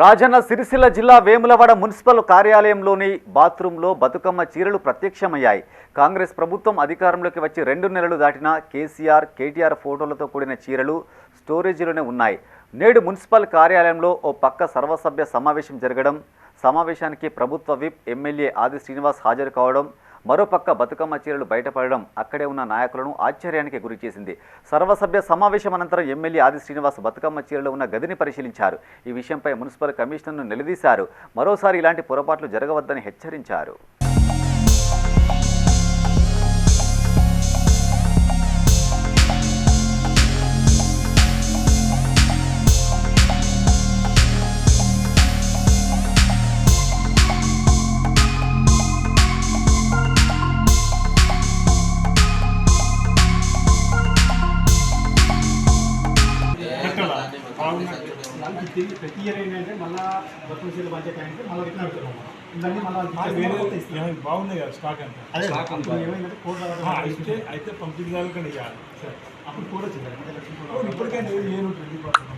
రాజన్న సిరిసిల్ల జిల్లా వేములవాడ మున్సిపల్ కార్యాలయంలోని బాత్రూంలో బతుకమ్మ చీరలు ప్రత్యక్షమయ్యాయి. కాంగ్రెస్ ప్రభుత్వం అధికారంలోకి వచ్చి రెండు నెలలు దాటిన కేసీఆర్ కేటీఆర్ ఫోటోలతో కూడిన చీరలు స్టోరేజీలోనే ఉన్నాయి. నేడు మున్సిపల్ కార్యాలయంలో ఓ పక్క సర్వసభ్య సమావేశం జరగడం సమావేశానికి ప్రభుత్వ విప్ ఎమ్మెల్యే ఆది శ్రీనివాస్ హాజరు కావడం మరోపక్క బతుకమ్మ చీరలు బయటపడడం అక్కడే ఉన్న నాయకులను ఆశ్చర్యానికి గురిచేసింది. సర్వసభ్య సమావేశం అనంతరం ఎమ్మెల్యే ఆది శ్రీనివాస్ బతుకమ్మ చీరలో ఉన్న గదిని పరిశీలించారు. ఈ విషయంపై మున్సిపల్ కమిషనర్ను నిలదీశారు. మరోసారి ఇలాంటి పొరపాట్లు జరగవద్దని హెచ్చరించారు. పెట్టాలా బాగున్నట్టు ప్రతి ప్రతి ఇయర్ ఏంటంటే మళ్ళా బతుకులు పంచే టైంకి మళ్ళీ రిటర్న్ ఇవన్నీ మళ్ళీ బాగున్నాయి కదా స్టాక్ అంతా. అదే. ఏమైందంటే అయితే అయితే పంపిణీ కానీ ఇవ్వాలి అప్పుడు కూడా వచ్చింది ఇప్పటికైనా ఏమి ట్వంటీ పర్సెంట్ స్టాక్